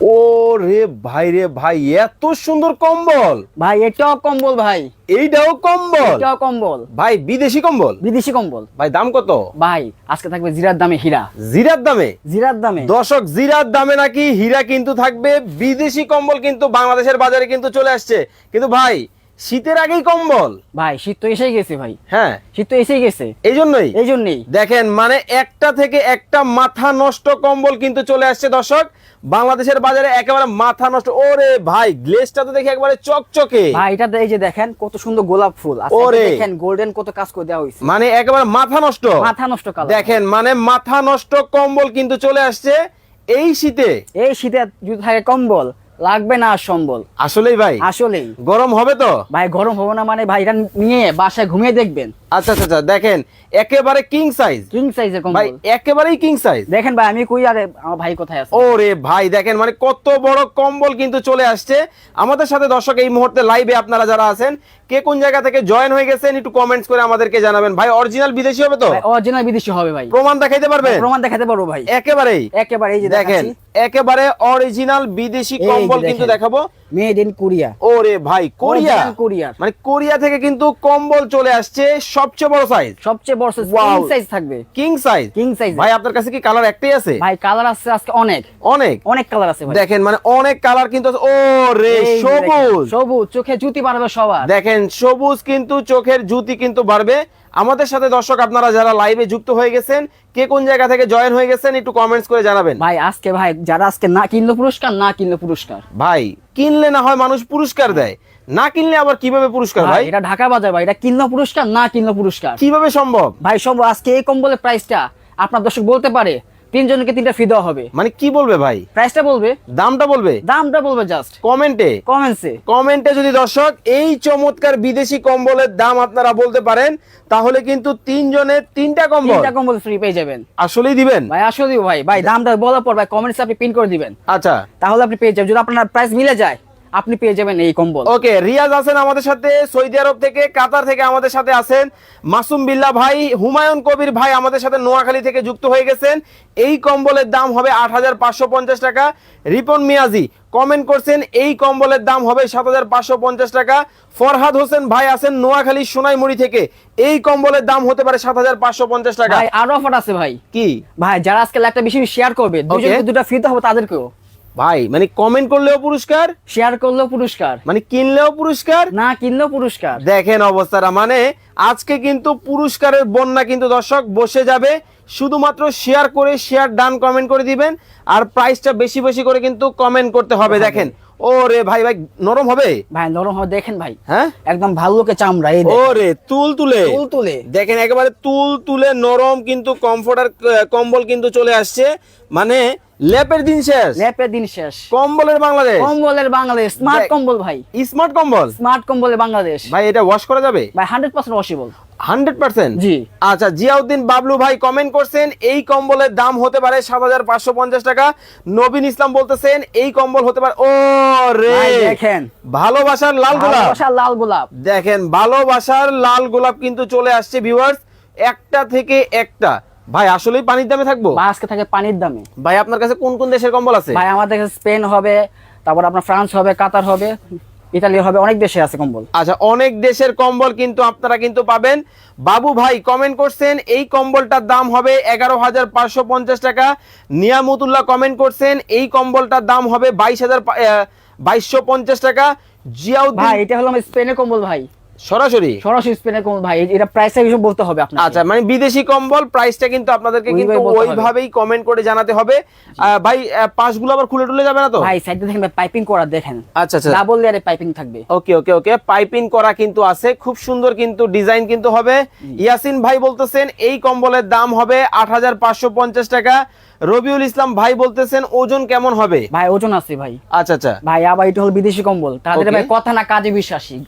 ও রে ভাই রে ভাই এত সুন্দর কম্বল। ভাই এটাও কম্বল ভাই। এইটাও কম্বল? এটাও কম্বল। ভাই বিদেশি কম্বল? বিদেশি কম্বল। ভাই দাম কত? ভাই আজকে থাকবে জিরার দামে হীরা। জিরার দামে? জিরার দামে। দর্শক জিরার দামে নাকি হীরা কিন্তু থাকবে? বিদেশি কম্বল কিন্তু বাংলাদেশের বাজারে কিন্তু চলে আসছে। কিন্তু ভাই শীতের আগেই কম্বল। ভাই শীত তো এসেই গেছে ভাই। হ্যাঁ। শীত তো এসেই গেছে। এই জন্যই এই জন্যই দেখেন মানে একটা থেকে একটা মাথা নষ্ট কম্বল কিন্তু চলে আসছে দর্শক। বাংলাদেশের বাজারে একেবারে মাথা নষ্ট। ওরে ভাই গ্লেজটা তো দেখি একবারে চকচকে। ভাই এটা এই যে দেখেন কত সুন্দর গোলাপ ফুল। ওরে। দেখেন গোল্ডেন কত কাজ করে দেওয়া হয়েছে। মানে একেবারে মাথা নষ্ট। মাথা নষ্ট দেখেন মানে মাথা নষ্ট কম্বল কিন্তু চলে আসছে এই শীতে। এই শীতে যদি থাকে কম্বল লাগবে না সম্বল। আসলেই ভাই? আসলেই। গরম হবে তো? ভাই গরম হবে না মানে ভাই এটা নিয়ে বাসায় ঘুমিয়ে দেখবেন। আচ্ছা আচ্ছা আচ্ছা দেখেন একেবারে কিং সাইজ কিং সাইজের ভাই কম্বল একেবারেই কিং সাইজ দেখেন ভাই আমি কই আরে আমার ভাই কোথায় আছে? ওরে ভাই দেখেন মানে কত বড় কম্বল কিন্তু চলে আসছে। আমাদের সাথে দর্শক এই মুহূর্তে লাইভে আপনারা যারা আছেন কে কোন জায়গা থেকে জয়েন হয়ে গেছেন একটু কমেন্টস করে আমাদেরকে জানাবেন। ভাই অরিজিনাল বিদেশি হবে তো? অরিজিনাল বিদেশি হবে ভাই। প্রমাণ দেখাইতে পারবেন? প্রমাণ দেখাতে পারব ভাই। একেবারেই। একেবারে এই যে দেখেন একেবারে অরিজিনাল বিদেশি কম্বল কিন্তু দেখাবো। মেড ইন কোরিয়া ওরে ভাই কোরিয়া। কোরিয়ার মানে কোরিয়া থেকে কিন্তু কম্বল চলে আসছে সবচেয়ে বড় সাইজ সবচেয়ে বড় Wow. কিং সাইজ থাকবে। কিং সাইজ কিং সাইজ ভাই আপনার কাছে কি কালার একটাই আছে? ভাই কালার আছে আজকে অনেক। অনেক? অনেক কালার আছে ভাই। দেখেন মানে অনেক কালার কিন্তু আছে। ও রে সবুজ। সবুজ চোখে জুতি বাড়বে সবার। দেখেন সবুজ কিন্তু চোখের জুতি কিন্তু বাড়বে। আমাদের সাথে দর্শক আপনারা যারা লাইভে যুক্ত হয়ে গেছেন কে কোন জায়গা থেকে জয়েন হয়ে গেছেন একটু কমেন্টস করে জানাবেন। ভাই আজকে ভাই যারা আজকে না কিনলো পুরস্কার না কিনলো পুরস্কার। ভাই কিনলে না হয় মানুষ পুরস্কার দেয়। না কিনলে আবার কীভাবে পুরস্কার ভাই এটা ঢাকা বাজার ভাই এটা কিনলো পুরস্কার না কিনলো পুরস্কার। কীভাবে সম্ভব? ভাই সম্ভব আজকে এই কম্বলের প্রাইসটা আপনার দর্শক বলতে পারে তিনজনকে তিনটা ফি দেওয়া হবে। মানে কি বলবে ভাই? প্রাইসটা বলবে? দামটা বলবে? দামটা বলবে জাস্ট কমেন্টে কমেন্টসে কমেন্টে যদি দর্শক এই চমৎকার বিদেশি কম্বলের দাম আপনারা বলতে পারেন তাহলে কিন্তু তিনজনের তিনটা কম্বল। তিনটা কম্বল ফ্রি পেয়ে যাবেন। আসলেই দিবেন? ভাই আসলে ভাই। ভাই দামটা বলার পর ভাই কমেন্টসে আপনি পিন করে দিবেন। আচ্ছা। তাহলে আপনি পেয়ে যাবেন। যদি আপনার প্রাইস মিলে যায় আপনি পেয়ে যাবেন এই কম্বল। ওকে রিয়াজ আছেন আমাদের সাথে সৌদি আরব থেকে কাতার থেকে আমাদের সাথে আছেন। মাসুম বিল্লাহ ভাই হুমায়ুন কবির ভাই আমাদের সাথে নোয়াখালী থেকে যুক্ত হয়ে গেছেন। এই কম্বলের দাম হবে আট হাজার পাঁচশো পঞ্চাশ টাকা। রিপন মিয়াজি কমেন্ট করছেন এই কম্বলের দাম হবে সাত হাজার পাঁচশো পঞ্চাশ টাকা। ফরহাদ হোসেন ভাই আছেন নোয়াখালী সোনাইমুড়ি থেকে। এই কম্বলের দাম হতে পারে সাত হাজার পাঁচশো পঞ্চাশ টাকা। ভাই আরও অফার আছে ভাই। কি? ভাই যারা আজকে একটা বেশি শেয়ার করবে দুটো ফ্রি হবে তাদেরকেও। ভাই মানে কমেন্ট করলেও পুরস্কার? শেয়ার করলেও পুরস্কার। মানে কিনলেও পুরস্কার? না কিনলেও পুরস্কার। দেখেন অবস্থাটা মানে আজকে কিন্তু পুরস্কারের বন্যা কিন্তু দর্শক বসে যাবে। শুধুমাত্র শেয়ার করে শেয়ার ডান কমেন্ট করে দিবেন। আর প্রাইসটা বেশি বেশি করে কিন্তু কমেন্ট করতে হবে দেখেন। ও রে ভাই ভাই নরম হবে? ভাই নরম হবে দেখেন ভাই। হ্যাঁ? একদম ভাল্লুকে চামড়া এই ও রে তুল তুলে। তুল তুলে দেখেন একেবারে তুল তুলে নরম কিন্তু কমফোর্টার কম্বল কিন্তু চলে আসছে। মানে লেপের দিন শেষ। ল্যাপের দিন শেষ। কম্বলের বাংলাদেশ। কম্বলের বাংলাদেশ। স্মার্ট কম্বল ভাই। স্মার্ট কম্বল? স্মার্ট কম্বলের বাংলাদেশ। ভাই এটা ওয়াশ করা যাবে? ভাই hundred percent washable hundred percent জি। আচ্ছা জিয়াউদ্দিন বাবলু ভাই কমেন্ট করছেন এই কম্বলের দাম হতে পারে সাত হাজার পাঁচশো পঞ্চাশ টাকা। নবীন ইসলাম বলতেছেন এই কম্বল হতে পারে ও রে! দেখেন। ভালোবাসার লাল গোলাপ। লাল গোলাপ। দেখেন ভালোবাসার লাল গোলাপ কিন্তু চলে আসছে ভিউয়ার্স একটা থেকে একটা। ভাই আসলেই পানির দামে থাকব? আজকে থাকে পানির দামে। ভাই আপনার কাছে কোন কোন দেশের কম্বল আছে? ভাই আমাদের কাছে স্পেন হবে তারপর আপনার ফ্রান্স হবে কাতার হবে ইতালি হবে অনেক দেশে আছে কম্বল। আচ্ছা অনেক দেশের কম্বল কিন্তু আপনারা কিন্তু পাবেন। বাবু ভাই কমেন্ট করছেন এই কম্বলটার দাম হবে এগারো হাজার পাঁচশো পঞ্চাশ টাকা। নিয়ামতুল্লাহ কমেন্ট করছেন এই কম্বলটার দাম হবে বাইশ হাজার বাইশশো পঞ্চাশ টাকা। জিয়াউদ্দিন ভাই এটা হলো আমার স্পেনের কম্বল ভাই। সরাসরি? সরাসরি ভাই এটা প্রাইসটা কিছু বলতে হবে আপনার আচ্ছা মানে বিদেশি কম্বল প্রাইসটা কিন্তু আপনাদেরকে কিন্তু। ওইভাবেই কমেন্ট করে জানাতে হবে। ভাই পাশগুলো আবার খুলে টুলে যাবে না তো? ভাই সাইডে দেখেন পাইপিং করা দেখেন। আচ্ছা আচ্ছা। ডাবল লেয়ারে পাইপিং থাকবে। ওকে ওকে ওকে পাইপিং করা কিন্তু আছে। খুব সুন্দর কিন্তু ডিজাইন কিন্তু হবে। ইয়াসিন ভাই বলতেছেন এই কম্বলের দাম হবে আট হাজার পাঁচশো পঞ্চাশ টাকা। রবিউল ইসলাম ভাই বলতেছেন ওজন কেমন হবে? ভাই ওজন আছে ভাই। আচ্ছা আচ্ছা। ভাই আবার এটা হলো বিদেশি কম্বল। তাদের ভাই কথা না কাজে বিশ্বাসী।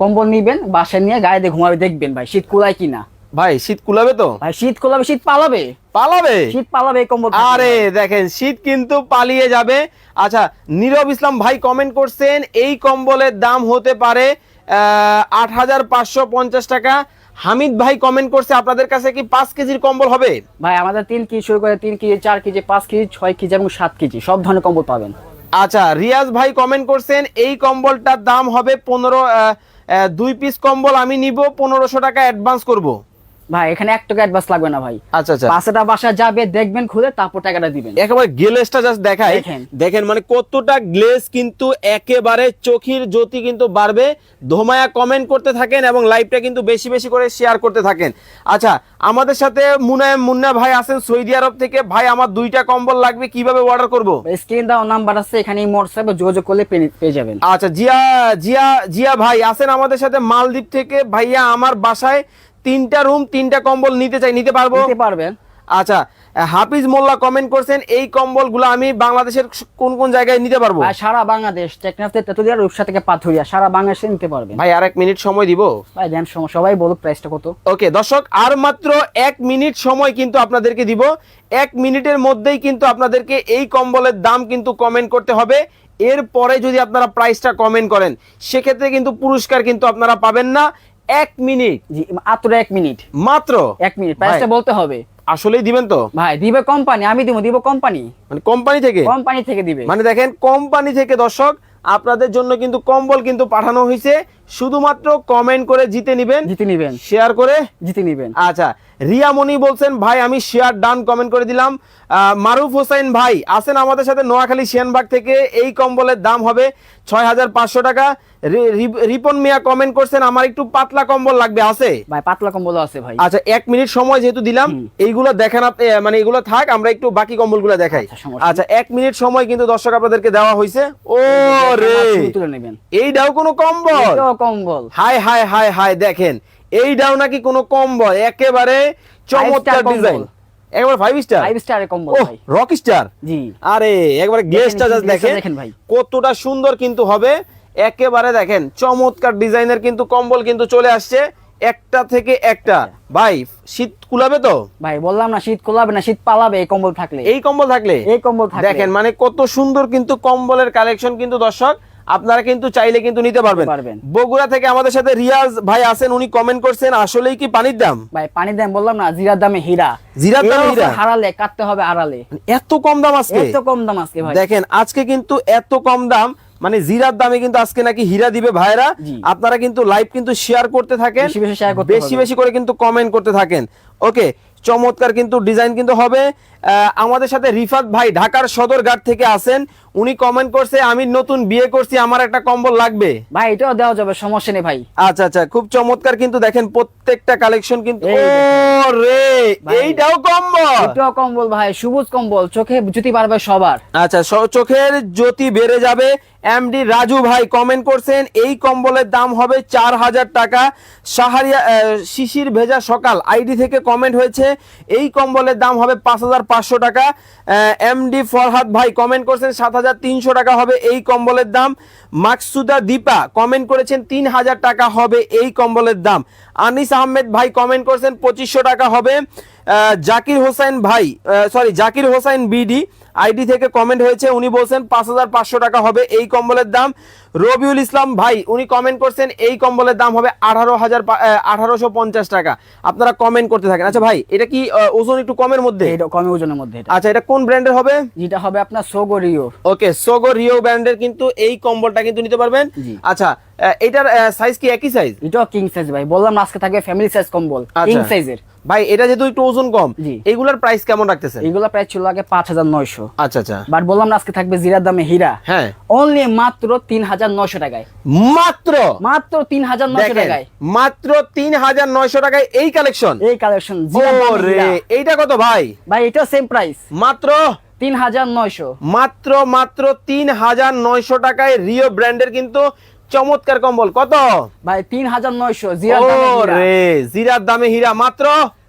কম্বল নিবেন বাসায় নিয়ে গায়ে দিয়ে ঘুমাবে দেখবেন ভাই শীত কুলায় কিনা। ভাই শীত কুলাবে তো? ভাই শীত কুলাবে শীত পালাবে। পালাবে? শীত পালাবে কম্বল আরে দেখেন শীত কিন্তু পালিয়ে যাবে। আচ্ছা নীরব ইসলাম ভাই কমেন্ট করছেন এই কম্বলের দাম হতে পারে আট হাজার পাঁচশো পঞ্চাশ টাকা। হামিদ ভাই কমেন্ট করছে আপনাদের কাছে কি পাঁচ কেজির কম্বল হবে? ভাই আমাদের তিন কেজি শুরু করে তিন কেজি চার কেজি পাঁচ কেজি ছয় কেজি এবং সাত কেজি সব ধরনের কম্বল পাবেন। আচ্ছা রিয়াজ ভাই কমেন্ট করছেন এই কম্বলটার দাম হবে পনেরো দুই পিস কম্বল আমি নিব পনেরোশো টাকা অ্যাডভান্স করব। ভাই এখানে এক টাকা অ্যাডভান্স লাগবে না ভাই। আচ্ছা আচ্ছা। পাঁচটা বাসা যাবে দেখবেন খুলে তারপর টাকাটা দিবেন। একেবারে গ্লেজটা জাস্ট দেখাই। দেখেন। মানে কতটা গ্লেজ কিন্তু একেবারে চোখের জ্যোতি কিন্তু বাড়বে। ধোমায়া কমেন্ট করতে থাকেন এবং লাইভটা কিন্তু বেশি বেশি করে শেয়ার করতে থাকেন। আচ্ছা আমাদের সাথে মুনায় মুন্না ভাই আছেন সৌদি আরব থেকে। ভাই আমার দুইটা কম্বল লাগবে কীভাবে অর্ডার করব? স্ক্রিন দেওয়া নাম্বার আছে এখানে হোয়াটসঅ্যাপে যোগাযোগ করলে পেয়ে যাবেন। আচ্ছা জিয়া জিয়া জিয়া ভাই আছেন আমাদের সাথে মালদ্বীপ থেকে। ভাইয়া আমার বাসায় তিনটা রুম তিনটা কম্বল নিতে চাই নিতে পারব? নিতে পারবেন। আচ্ছা হাফিজ মোল্লা কমেন্ট করছেন এই কম্বলগুলো আমি বাংলাদেশের কোন কোন জায়গায় নিতে পারব? সারা বাংলাদেশ টেকনাফতে তেতুলিয়া রূপসা থেকে পাথুরিয়া সারা বাংলাদেশে নিতে পারবেন। ভাই আর এক মিনিট সময় দিব? ভাই দেন সম- সবাই বলুক প্রাইসটা কত। ওকে দর্শক আর মাত্র এক মিনিট সময় কিন্তু আপনাদেরকে দিব। এক মিনিটের মধ্যেই কিন্তু আপনাদেরকে এই কম্বলের দাম কিন্তু কমেন্ট করতে হবে। এরপরে যদি আপনারা প্রাইসটা কমেন্ট করেন সেক্ষেত্রে কিন্তু পুরস্কার কিন্তু আপনারা পাবেন না। এক মিনিট। জি মাত্র এক মিনিট। মাত্র? এক মিনিট প্রাইসটা বলতে হবে। আসলেই দিবেন তো? ভাই দিবে কোম্পানি আমি দিব দিব কোম্পানি মানে কোম্পানি থেকে? কোম্পানি থেকে দিবে। মানে দেখেন কোম্পানি থেকে দর্শক আপনাদের জন্য কিন্তু কম্বল কিন্তু পাঠানো হয়েছে শুধুমাত্র কমেন্ট করে জিতে নিবেন জিতে নিবেন। শেয়ার করে জিতে নিবেন। আচ্ছা রিয়ামণি বলছেন ভাই আমি শেয়ার ডান কমেন্ট করে দিলাম। মারুফ হোসেন ভাই আছেন আমাদের সাথে নোয়াখালী শিয়ানবাগ থেকে এই কম্বলের দাম হবে ছয় হাজার পাঁচশো টাকা। রিপন মিয়া কমেন্ট করছেন আমার একটু পাতলা কম্বল লাগবে আছে? ভাই পাতলা কম্বল আছে ভাই। আচ্ছা এক মিনিট সময় যেহেতু দিলাম এইগুলো দেখেন মানে এগুলো থাক আমরা একটু বাকি কম্বলগুলো দেখাই। আচ্ছা। আচ্ছা এক মিনিট সময় কিন্তু দর্শক আপনাদেরকে দেওয়া হয়েছে ও রে এইটাও কোনো কম্বল? কম্বল। হাই হাই হাই হাই দেখেন এইটাও নাকি কোনো কম্বল একেবারে চমৎকার ডিজাইন একবার ফাইভ স্টার ফাইভ স্টারের কম্বল ভাই। রক স্টার জি। আরে একবারে গ্লেসটা জাস্ট দেখেন দেখেন ভাই। কতটা সুন্দর কিন্তু হবে। একেবারে দেখেন চমৎকার ডিজাইনের কিন্তু কম্বল কিন্তু চলে আসছে একটা থেকে একটা। ভাই শীত কুলাবে তো? ভাই বললাম না শীত কুলাবে না শীত পালাবে এই কম্বল থাকলে। এই কম্বল থাকলে? এই কম্বল থাকলে। দেখেন মানে কত সুন্দর কিন্তু কম্বলের কালেকশন কিন্তু দর্শক আপনারা কিন্তু চাইলে কিন্তু নিতে পারবেন। বগুড়া থেকে আমাদের সাথে রিয়াজ ভাই আছেন উনি কমেন্ট করছেন আসলেই কি পানির দাম? ভাই পানি দাম বললাম না জিরার দামে হীরা। জিরার দামে হীরা? হারালে কাটতে হবে আড়ালে। এত কম দাম আজকে? এত কম দাম আজকে ভাই। দেখেন আজকে কিন্তু এত কম দাম মানে জিরার দামে কিন্তু আজকে নাকি হীরা দিবে ভাইরা। আপনারা কিন্তু লাইভ কিন্তু শেয়ার করতে থাকেন। বেশি বেশি করে কিন্তু কমেন্ট করতে থাকেন। ওকে চমৎকার কিন্তু ডিজাইন কিন্তু হবে। আমাদের সাথে রিফাত ভাই ঢাকার সদরঘাট থেকে আসেন উনি কমেন্ট করছে আমি নতুন বিয়ে করছি আমার একটা কম্বল লাগবে। ভাই এটাও দেওয়া যাবে সমস্যা নেই ভাই। আচ্ছা আচ্ছা খুব চমৎকার কিন্তু দেখেন প্রত্যেকটা কালেকশন কিন্তু ও। রে। এইটাও কম্বল? এটাও কম্বল ভাই সবুজ কম্বল চোখে জুতি পারবে সবার। আচ্ছা চোখের জ্যোতি বেড়ে যাবে। এমডি রাজু ভাই কমেন্ট করছেন এই কম্বলের দাম হবে চার হাজার টাকা। সাহারিয়া শিশির ভেজা সকাল আইডি থেকে কমেন্ট হয়েছে এই কম্বলের দাম হবে পাঁচ হাজার পাঁচশো টাকা। এমডি ফরহাদ ভাই কমেন্ট করছেন, সাত হাজার তিনশো টাকা হবে এই কম্বলের দাম। মাকসুদা দীপা কমেন্ট করেছেন, তিন হাজার টাকা হবে এই কম্বলের দাম। আনিস আহমেদ ভাই কমেন্ট করেছেন, পঁচিশশো টাকা হবে। জাকির হোসেন ভাই sorry Zakir Hossain BD ID থেকে কমেন্ট হয়েছে, উনি বলছেন, পাঁচ হাজার পাঁচশো টাকা হবে এই কম্বলের দাম। রবিউল ইসলাম ভাই উনি কমেন্ট করছেন এই কম্বলের দাম হবে আঠারো হাজার আঠারোশো পঞ্চাশ টাকা। আপনারা কমেন্ট করতে থাকেন। আচ্ছা ভাই এটা কি ওজন একটু কমের মধ্যে? এটা কমে ওজনের মধ্যে আচ্ছা এটা কোন ব্র্যান্ডের হবে? যেটা হবে আপনার সোগো রিও। ওকে সোগো রিও ব্র্যান্ডের কিন্তু এই কম্বলটা কিন্তু নিতে পারবেন। আচ্ছা এটার সাইজ কি একই সাইজ এটা কিং সাইজ ভাই। বললাম আজকে থাকবে ফ্যামিলি সাইজ কম্বল আচ্ছা। কিং সাইজের ভাই এটা যেহেতু একটু ওজন কম এগুলার প্রাইস কেমন রাখতেছেন? এগুলো প্রাইস ছিল আগে পাঁচ হাজার নয়শো। আচ্ছা আচ্ছা। বাট বললাম আজকে থাকবে জিরার দামে হীরা। হ্যাঁ। অনলি মাত্র তিন হাজার নয়শো টাকায়। মাত্র? মাত্র তিন হাজার নয়শো টাকায়। মাত্র তিন হাজার নয়শো টাকায় এই কালেকশন এই কালেকশন এইটা কত ভাই? ভাই এটাও সেম প্রাইস মাত্র? তিন হাজার নয়শো। মাত্র মাত্র তিন হাজার নয়শো টাকায় রিও ব্র্যান্ডের কিন্তু চমৎকার কম্বল। কত? ভাই তিন হাজার নয়শো। রে জিরার দামে হীরা। মাত্র?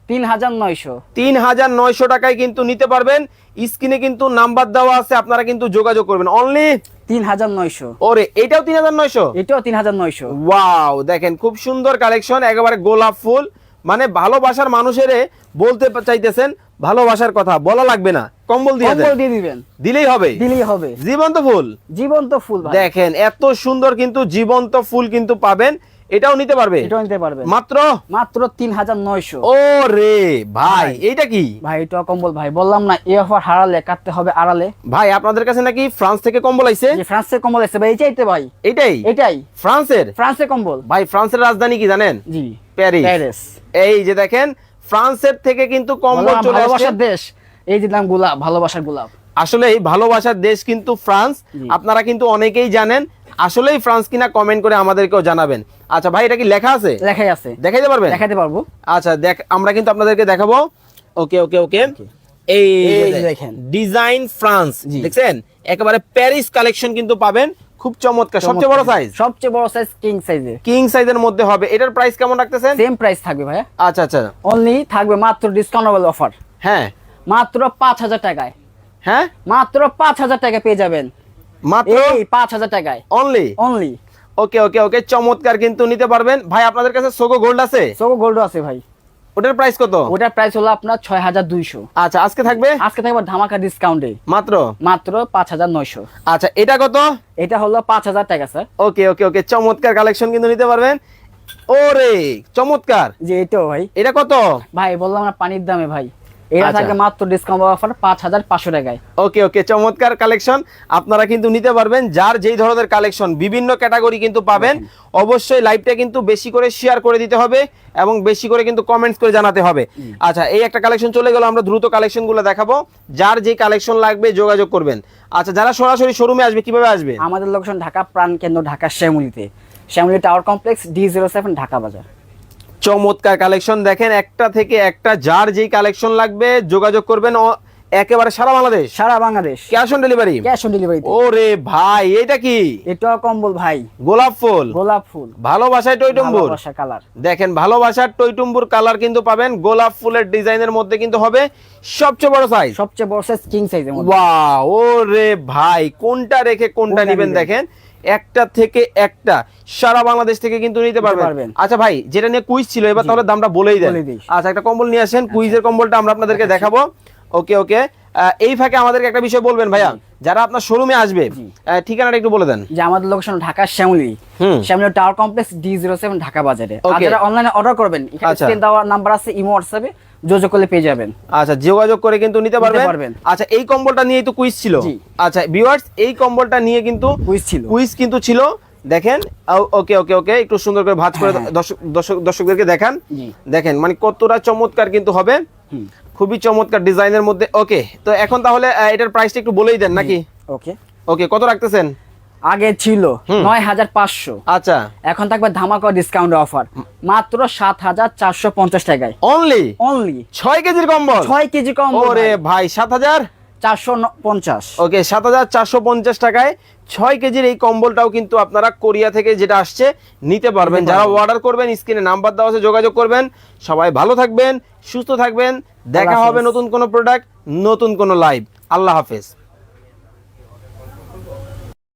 তিন হাজার নয়শো। তিন হাজার নয়শো টাকায় কিন্তু নিতে পারবেন। স্ক্রিনে কিন্তু নাম্বার দেওয়া আছে আপনারা কিন্তু যোগাযোগ করবেন। অনলি তিন হাজার নয়শো। ওরে এটাও তিন হাজার নয়শো? এটাও তিন হাজার নয়শো। ওয়াও দেখেন খুব সুন্দর কালেকশন একেবারে গোলাপ ফুল। মানে ভালোবাসার মানুষের বলতে চাইতেছেন ভালোবাসার কথা বলা লাগবে না। কম্বল দিয়ে কম্বল দিয়ে দিবেন। দিলেই হবে। দিলেই হবে। জীবন্ত ফুল। জীবন্ত ফুল দেখেন এত সুন্দর কিন্তু জীবন্ত ফুল কিন্তু পাবেন। এটাও নিতে পারবে? এটাও নিতে পারবেন মাত্র? মাত্র তিন হাজার নয়শো। ও রে ভাই এইটা কি? ভাই এটা কম্বল ভাই। বললাম না এ অফার হারালে কাটতে হবে আড়ালে। ভাই আপনাদের কাছে নাকি ফ্রান্স থেকে কম্বল আইছে? যে ফ্রান্সের কম্বল এসে ভাই এইটাই তো ভাই। এটাই এটাই ফ্রান্সের? ফ্রান্সের কম্বল। ভাই ফ্রান্সের রাজধানী কি জানেন? জি। প্যারিস। প্যারিস। এই যে দেখেন ফ্রান্সের থেকে কিন্তু কম্বল চলে আসছে। ভালোবাসার দেশ। এই যে নাম গোলাপ ভালোবাসার গোলাপ। আসলে এই ভালোবাসার দেশ কিন্তু ফ্রান্স। আপনারা কিন্তু অনেকেই জানেন আসলেই ফ্রান্স কিনা কমেন্ট করে আমাদেরকেও জানাবেন। আচ্ছা ভাই এটা কি লেখা আছে? লেখাই আছে। দেখাইতে পারবেন? দেখাতে পারব। আচ্ছা দেখ আমরা কিন্তু আপনাদেরকে দেখাবো। ওকে ওকে ওকে এই দেখেন। Design France. দেখছেন? একেবারে প্যারিস কালেকশন কিন্তু পাবেন। খুব চমৎকার। সবচেয়ে বড় সাইজ সবচেয়ে বড় সাইজ কিং সাইজে কিং সাইজের মধ্যে হবে। এটার প্রাইস কেমন রাখতেছেন? সেম প্রাইস থাকবে ভাইয়া। আচ্ছা আচ্ছা। অনলি থাকবে মাত্র ডিসকাউন্টেবল অফার হ্যাঁ। মাত্র পাঁচ হাজার টাকায়। হ্যাঁ? মাত্র পাঁচ হাজার টাকা পেয়ে যাবেন। মাত্র পাঁচ হাজার টাকায়। অনলি অনলি ওকে ওকে ওকে চমৎকার কিন্তু নিতে পারবেন। ভাই আপনাদের কাছে সোগো গোল্ড আছে? সোগো গোল্ড আছে ভাই। ওটার প্রাইস কত? ওটার প্রাইস হলো আপনার ছয় হাজার দুইশো। আচ্ছা আজকে থাকবে? আজকে থাকবে ধামাকা ডিসকাউন্টে মাত্র? মাত্র পাঁচ হাজার নয়শো। আচ্ছা এটা কত? এটা হলো পাঁচ হাজার টাকা স্যার। ওকে ওকে ওকে চমৎকার কালেকশন কিন্তু নিতে পারবেন। ওরে চমৎকার। যে এটাও ভাই। এটা কত? ভাই বললাম না পানির দামে ভাই। এটা আচ্ছা। থাকবে মাত্র ডিসকাউন্ট অফার পাঁচ হাজার পাঁচশো টাকায়। ওকে ওকে চমৎকার কালেকশন আপনারা কিন্তু নিতে পারবেন যার যেই ধরনের কালেকশন বিভিন্ন ক্যাটাগরি কিন্তু পাবেন। অবশ্যই লাইভটা কিন্তু বেশি করে শেয়ার করে দিতে হবে এবং বেশি করে কিন্তু কমেন্টস করে জানাতে হবে। আচ্ছা এই একটা কালেকশন চলে গেল আমরা দ্রুত কালেকশনগুলো দেখাবো। যার যে কালেকশন লাগবে যোগাযোগ করবেন। আচ্ছা যারা সরাসরি শোরুমে আসবে কীভাবে আসবে? আমাদের লোকেশন ঢাকা প্রাণ কেন্দ্র Dhaka শ্যামলিতে। Shyamoli tower complex D zero seven Dhaka বাজার। চমৎকার কালেকশন দেখেন একটা থেকে একটা যার যেই কালেকশন লাগবে যোগাযোগ করবেন একেবারে সারা বাংলাদেশ। সারা Bangladesh. Cash on delivery cash on delivery ওরে ভাই এটা কি? এটাও কম্বল ভাই। গোলাপ ফুল? গোলাপ ফুল। ভালোবাসায় টইটম্বুর? ভালোবাসা কালার দেখেন ভালোবাসার টইটুম্বুর কালার কিন্তু পাবেন। গোলাপ ফুলের ডিজাইনের মধ্যে কিন্তু হবে সবচেয়ে বড় সাইজ সবচেয়ে বড় সাইজ কিং সাইজের মধ্যে। ওয়াও ওরে ভাই কোনটা রেখে কোনটা নিবেন? দেখেন? একটা থেকে একটা সারা বাংলাদেশ থেকে কিন্তু নিতে পারবেন। আচ্ছা ভাই যেটা নিয়ে কুইজ ছিল এবার তাহলে দামটা বলেই দেন। আচ্ছা একটা কম্বল নিয়ে আসেন কুইজের কম্বলটা আমরা আপনাদেরকে দেখাবো। ওকে ওকে। এই ফাঁকে আমাদেরকে একটা বিষয় বলবেন ভাইয়া। যারা আপনার শোরুমে আসবে ঠিকানাটা একটু বলে দেন। যে আমাদের location Dhaka Shyamoli. Shyamoli tower complex D zero seven Dhaka বাজারে। আর. যারা অনলাইনে অর্ডার করবেন এখানে আচ্ছা। দেওয়ার নাম্বার আছে ইমো হোয়াটসঅ্যাপে যোগাযোগ করলে পেয়ে যাবেন। আচ্ছা যোগাযোগ করে কিন্তু নিতে পারবেন। আচ্ছা এই কম্বলটা নিয়েই তো কুইজ ছিল। আচ্ছা ভিউয়ার্স এই কম্বলটা নিয়ে কিন্তু কুইজ ছিল। কুইজ কিন্তু ছিল। দেখেন ওকে ওকে ওকে একটু সুন্দর করে ভাঁজ করে হ্যাঁ। দর্শক দর্শক দর্শকদেরকে দেখান। দেখেন মানে কতটা চমৎকার কিন্তু হবে। খুবই চমৎকার ডিজাইনের মধ্যে ওকে তো এখন তাহলে এটার প্রাইসটা একটু বলেই দেন নাকি? ওকে ওকে কত রাখতেছেন? আগে ছিল। নয় হাজার পাঁচশো। আচ্ছা। এখন থাকবে ধামাকা ডিসকাউন্ট অফার মাত্র সাত হাজার চারশো পঞ্চাশ টাকায়। অনলি অনলি ছয় কেজির কম্বল? ছয় কেজি কম ওরে ভাই। সাত হাজার? চারশো পঞ্চাশ ওকে সাত হাজার চারশো পঞ্চাশ টাকায় ছয় কেজির এই কম্বলটাও কিন্তু আপনারা কোরিয়া থেকে যেটা আসছে নিতে পারবেন। যারা অর্ডার করবেন স্ক্রিনে নাম্বার দেওয়া আছে যোগাযোগ করবেন। সবাই ভালো থাকবেন সুস্থ থাকবেন। দেখা হবে নতুন কোনো প্রোডাক্ট নতুন কোনো লাইভ আল্লাহ হাফেজ।